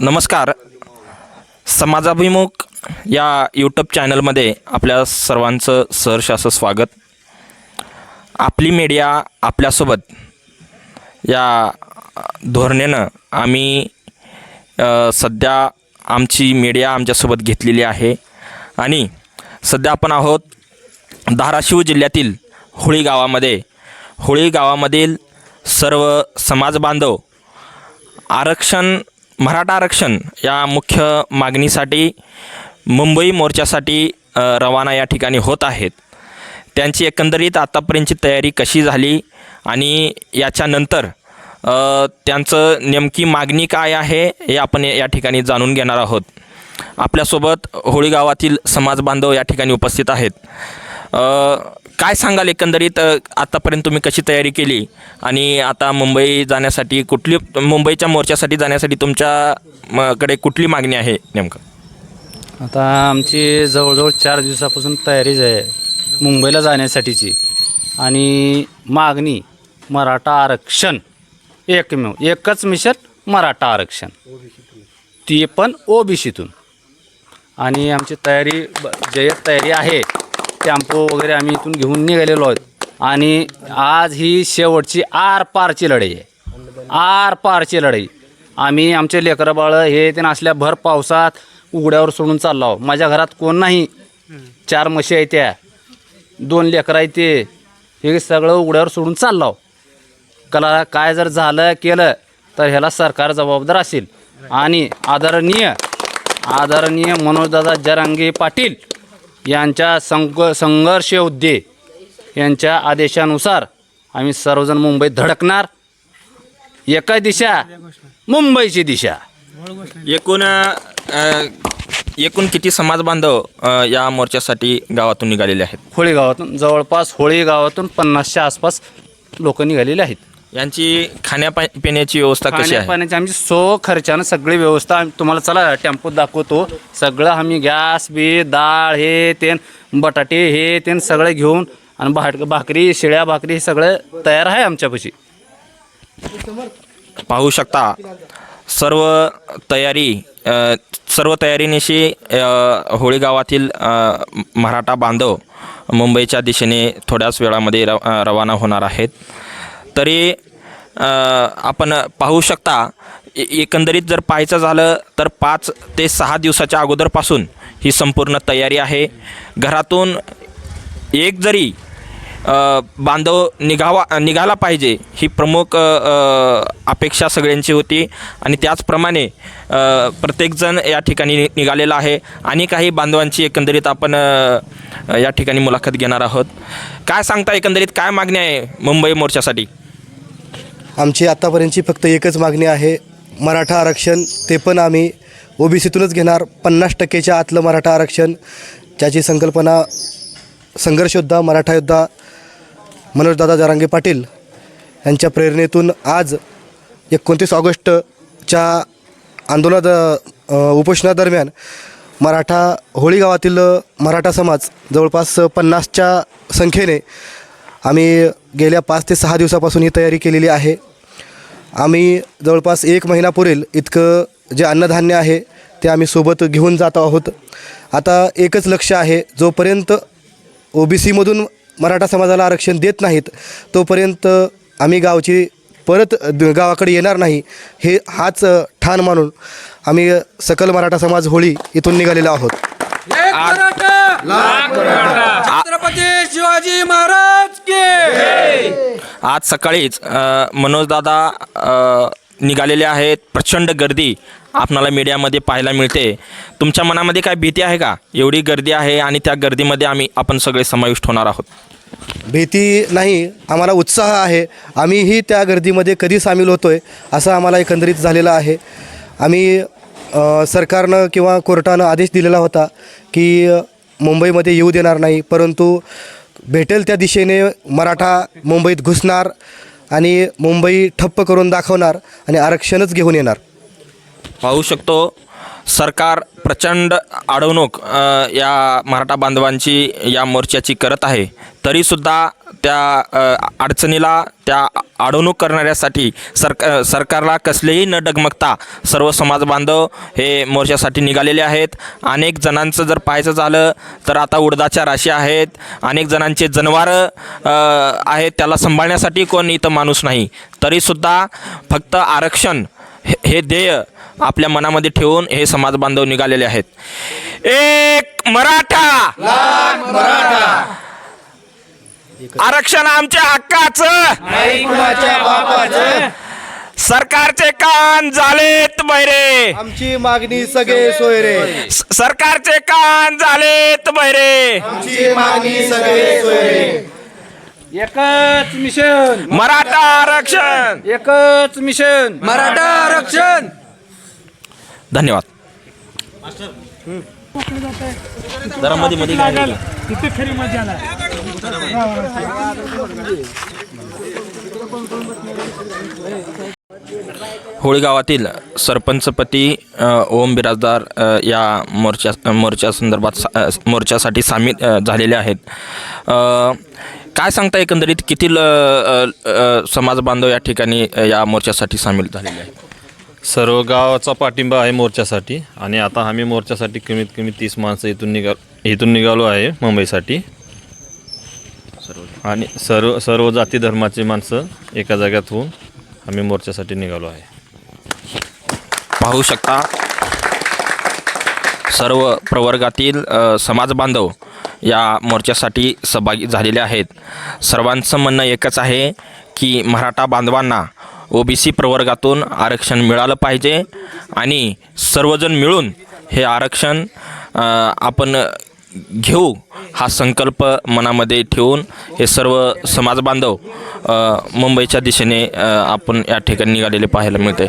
नमस्कार. समाजाभिमुख या यूट्यूब चॅनलमध्ये आपल्या सर्वांचं सहर्ष असं स्वागत. आपली मीडिया आपल्यासोबत या धोरणेनं आम्ही सध्या आमची मीडिया आमच्यासोबत घेतलेली आहे. आणि सध्या आपण आहोत धाराशिव जिल्ह्यातील होळी गावामध्ये. होळी गावामधील सर्व समाज बांधव आरक्षण मराठा आरक्षण या मुख्य मागणीसाठी मुंबई मोर्चासाठी रवाना या ठिकाणी होत आहेत. त्यांची एकंदरीत आतापर्यंतची तयारी कशी झाली आणि याच्यानंतर त्यांचं नेमकी मागणी काय आहे हे आपण या ठिकाणी जाणून घेणार आहोत. आपल्यासोबत होळी गावातील समाज बांधव या ठिकाणी उपस्थित आहेत. काय सांगाल एकंदरीत अ, आतापर्यंत तुम्ही कशी तयारी केली? आणि आता मुंबई जाण्यासाठी कुठली मुंबईच्या मोर्चासाठी जाण्यासाठी तुमच्या म, कडे कुठली मागणी आहे नेमकं? आता आमची जवळजवळ चार दिवसापासून तयारीच आहे मुंबईला जाण्यासाठीची. आणि मागणी मराठा आरक्षण एकमेव एकच मिशन मराठा आरक्षण. ती पण ओबीसीतून. आणि आमची तयारी ब- जे तयारी आहे. टेम्पो वगैरे आम्ही इथून घेऊन निघालेलो आहोत. आणि आज ही शेवटची आर पारची लढाई आहे. आर पारची लढाई. आम्ही आमचे लेकरं बाळं हे ते असल्या भर पावसात उघड्यावर सोडून चाललो आहो माझ्या घरात कोण नाही. चार म्हशी आहेत त्या. दोन लेकरं आहेत ते. हे सगळं उघड्यावर सोडून चाललो कला काय जर झालं केलं तर ह्याला सरकार जबाबदार असेल. आणि आदरणीय आदरणीय मनोजदादा जरांगे पाटील यांच्या संघ संघर्ष योद्धे यांच्या आदेशानुसार आम्ही सर्वजण मुंबईत धडकणार. एका दिशा मुंबईची दिशा. एकूण अ, एकूण किती समाज बांधव अ, या मोर्चासाठी गावातून निघालेले आहेत? होळी गावातून जवळपास होळी गावातून पन्नासच्या आसपास लोक निघालेले आहेत. यांची खाण्यापा पिण्याची व्यवस्था कशी आहे? पाण्याची आमची सो खर्चानं सगळी व्यवस्था आम्ही तुम्हाला चला टेम्पोत दाखवतो. सगळं आम्ही गॅस बी डाळ हे तेन बटाटे हे तेन सगळे घेऊन आणि भाट भाकरी शिळ्या भाकरी हे सगळं तयार आहे आमच्यापाशी. पाहू शकता सर्व तयारी अ, सर्व तयारीनिशी अ, होळी गावातील अ, मराठा बांधव मुंबईच्या दिशेने थोड्याच वेळामध्ये अ, रवाना होणार आहेत. तरी आपण पाहू शकता ए- एकंदरीत जर पाहायचं झालं तर पाच ते सहा दिवसाच्या अगोदरपासून ही संपूर्ण तयारी आहे. घरातून एक जरी बांधव निघावा निघाला पाहिजे ही प्रमुख अपेक्षा सगळ्यांची होती आणि त्याचप्रमाणे प्रत्येकजण या ठिकाणी नि- निघालेला आहे आणि काही बांधवांची एकंदरीत आपण या ठिकाणी मुलाखत घेणार आहोत. काय सांगता एकंदरीत? काय मागणी आहे मुंबई मोर्चासाठी? आमची आत्तापर्यंतची फक्त एकच मागणी आहे मराठा आरक्षण. ते पण आम्ही ओबीसीतूनच घेणार. पन्नास टक्केच्या आतलं मराठा आरक्षण. ज्याची संकल्पना संघर्षयोद्धा मराठा योद्धा मनोजदादा जारांगे पाटील यांच्या प्रेरणेतून आज एकोणतीस ऑगस्टच्या आंदोलना उपोषणादरम्यान मराठा होळी गावातील मराठा समाज जवळपास पन्नासच्या संख्येने आम्ही गेल्या पाच ते सहा दिवसापासून ही तयारी केलेली आहे. आम्ही जवळपास एक महिना पुरेल इतकं जे अन्नधान्य आहे ते आम्ही सोबत घेऊन जात आहोत. आता एकच लक्ष आहे जोपर्यंत ओ बी सीमधून मराठा समाजाला आरक्षण देत नाहीत तोपर्यंत आम्ही गावची परत द- गावाकडे येणार नाही हे हाच ठाण मानून आम्ही सकल मराठा समाज होळी इथून निघालेलो आहोत. छत्रपती शिवाजी महाराज! आज सकाळीच मनोजदादा निघालेले आहेत. प्रचंड गर्दी आपणाला मीडियामध्ये पाहायला मिळते. तुमच्या मनामध्ये काय भीती आहे का? एवढी गर्दी आहे आणि त्या गर्दीमध्ये आम्ही आपण सगळे समाविष्ट होणार आहोत. भीती नाही आम्हाला उत्साह आहे. आम्हीही त्या गर्दीमध्ये कधी सामील होतो आहे असं आम्हाला एकंदरीत झालेलं आहे. आम्ही अ, सरकारनं किंवा कोर्टानं आदेश दिलेला होता की मुंबईमध्ये येऊ देणार नाही परंतु भेटेल त्या दिशेने मराठा मुंबईत घुसणार आणि मुंबई ठप्प करून दाखवणार आणि आरक्षणच घेऊन येणार. पाहू शकतो सरकार प्रचंड अडवणूक या मराठा बांधवांची या मोर्चाची करत आहे. तरीसुद्धा त्या अडचणीला त्या अडवणूक करणाऱ्यासाठी सरकार सरकारला कसलेही न डगमगता सर्व समाज बांधव हे मोर्चासाठी निघालेले आहेत. अनेक जणांचं जर पाहायचं झालं तर आता उडदाच्या राशी आहेत. अनेक जणांचे जनावरं आहेत. त्याला सांभाळण्यासाठी कोण इथं माणूस नाही. तरीसुद्धा फक्त आरक्षण हे हे ध्येय आपल्या मनामध्ये ठेवून हे समाज बांधव निघालेले आहेत. एक मराठा! आरक्षण आमच्या हक्काचं. सरकारचे कान झालेत बैरे आमची मागणी सगळे सोयरे. सरकारचे कान झालेत बैरे आमची मागणी सगळे सोयरे. एकच मिशन. मराठा आरक्षण. एकच मिशन. मराठा आरक्षण. धन्यवाद. जरा मध्ये मध्ये गाडी घाला. होळी गावातील सरपंचपती ओम बिराजदार या मोर्चा मोर्चा संदर्भात सा- मोर्चासाठी सामील झालेले आहेत. काय सांगता एकंदरीत किती ल- समाज बांधव या ठिकाणी या मोर्चासाठी सामील झालेले आहेत? सर्व गावाचा पाठिंबा आहे मोर्चासाठी आणि आता आम्ही मोर्चासाठी कमीत कमी तीस माणसं इथून निघा इथून निघालो आहे मुंबईसाठी. आणि सर्व सर्व जाती धर्माची माणसं एका जाग्यात होऊन आम्ही मोर्चासाठी निघालो आहे. पाहू शकता सर्व प्रवर्गातील समाज बांधव या मोर्चासाठी सहभागी झालेले आहेत. सर्वांचं म्हणणं एकच आहे की मराठा बांधवांना ओबीसी प्रवर्गातून आरक्षण मिळालं पाहिजे आणि सर्वजण मिळून हे आरक्षण आपण घेऊ हा संकल्प मनामध्ये ठेवून हे सर्व समाज बांधव मुंबईच्या दिशेने आपण या ठिकाणी निघालेले पाहायला मिळते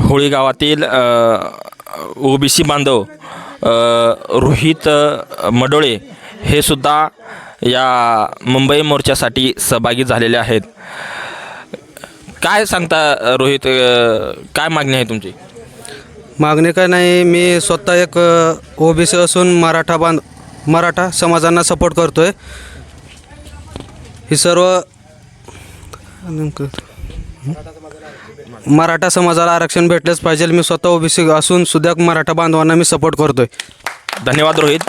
होळी गावातील ओबीसी बांधव रोहित मडोळे हे सुद्धा या मुंबई मोर्चासाठी सहभागी झालेले आहेत. काय सांगता रोहित काय मागणी आहे तुमची? मागणी काय नाही मी स्वतः एक ओबीसी असून मराठा बांध मराठा समाजांना सपोर्ट करतो आहे ही सर्व मराठा समाजाला आरक्षण भेटलंच पाहिजे. मी स्वतः ओबीसी असून सुद्धा मराठा बांधवांना मी सपोर्ट करतो आहे धन्यवाद रोहित.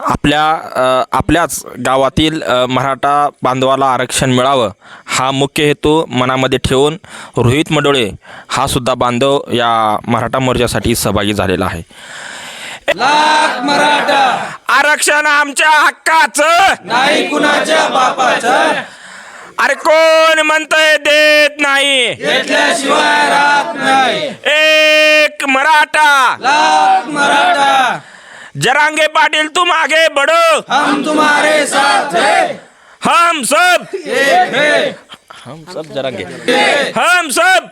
आपल्या आपल्याच गावातील मराठा बांधवाला आरक्षण मिळावं हा मुख्य हेतू मनामध्ये ठेवून रोहित मडोळे हा सुद्धा बांधव या मराठा मोर्चासाठी सहभागी झालेला आहे. लाख मराठा. आरक्षण आमच्या हक्काचं. नाही कुणाच्या बापाचं. अरे कोण म्हणतंय देत नाही. घेतल्याशिवाय राहत नाही. एक मराठा. लाख मराठा. जरांगे पाटील तुम आगे बढ़ो. हम तुम्हारे साथ हैं. हम सब. एक है. हम सब जरांगे। हम सब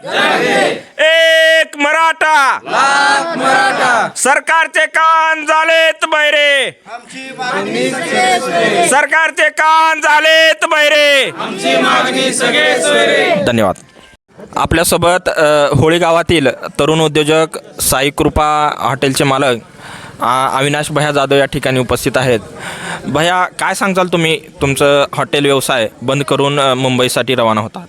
एक मराठा। लाख मराठा। सरकारचे कान झालेत बैरे सरकारचे कान झालेत बैरे आमची मागणी सगळे सोयरे। धन्यवाद। आपल्यासोबत होळी गावातील तरुण उद्योजक साई कृपा हॉटेलचे मालक अविनाश भया जाधव या ठिकाणी उपस्थित आहेत. भया काय सांगताल तुम्ही? तुमचं हॉटेल व्यवसाय बंद करून मुंबईसाठी रवाना होतात.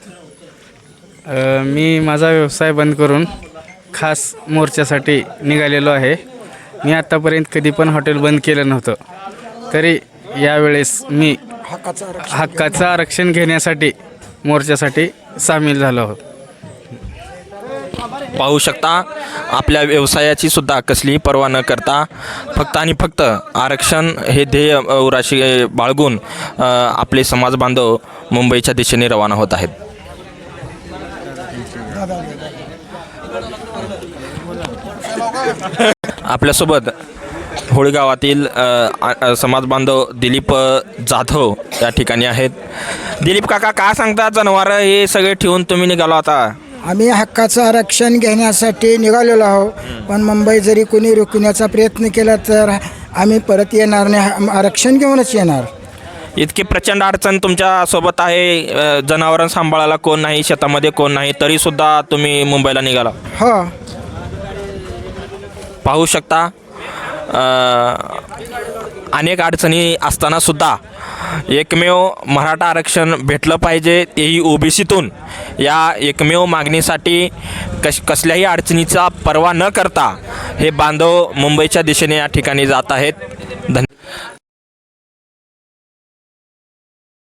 मी माझा व्यवसाय बंद करून खास मोर्चासाठी निघालेलो आहे. मी आत्तापर्यंत कधी पण हॉटेल बंद केलं नव्हतं. तरी यावेळेस मी हक्काचं आरक्षण घेण्यासाठी मोर्चासाठी सामील झालो आहोत. पाहू शकता. आपल्या व्यवसायाची सुद्धा कसलीही पर्वा न करता फक्त आणि फक्त आरक्षण हे ध्येय उराशी बाळगून आपले समाज बांधव मुंबईच्या दिशेने रवाना होत आहेत. आपल्यासोबत होळी गावातील समाज बांधव दिलीप जाधव या ठिकाणी आहेत. दिलीप काका काय सांगता? जनावरं हे सगळे ठेवून तुम्ही निघालो आता. आम्ही हक्काचं आरक्षण घेण्यासाठी निघालेलो आहोत. पण मुंबई जरी कोणी रोखण्याचा प्रयत्न केला तर आम्ही परत येणार नाही. आरक्षण घेऊनच येणार. इतकी प्रचंड अडचण तुमच्यासोबत आहे. अ, जनावरं सांभाळायला कोण नाही शेतामध्ये कोण नाही तरी सुद्धा तुम्ही मुंबईला निघाला. हो. पाहू शकता. अनेक अडचणी असतानासुद्धा एकमेव मराठा आरक्षण भेटलं पाहिजे तेही ओबीसीतून. या एकमेव मागणीसाठी कश कसल्याही अडचणीचा पर्वा न करता हे बांधव मुंबईच्या दिशेने या ठिकाणी जात आहेत. धन्य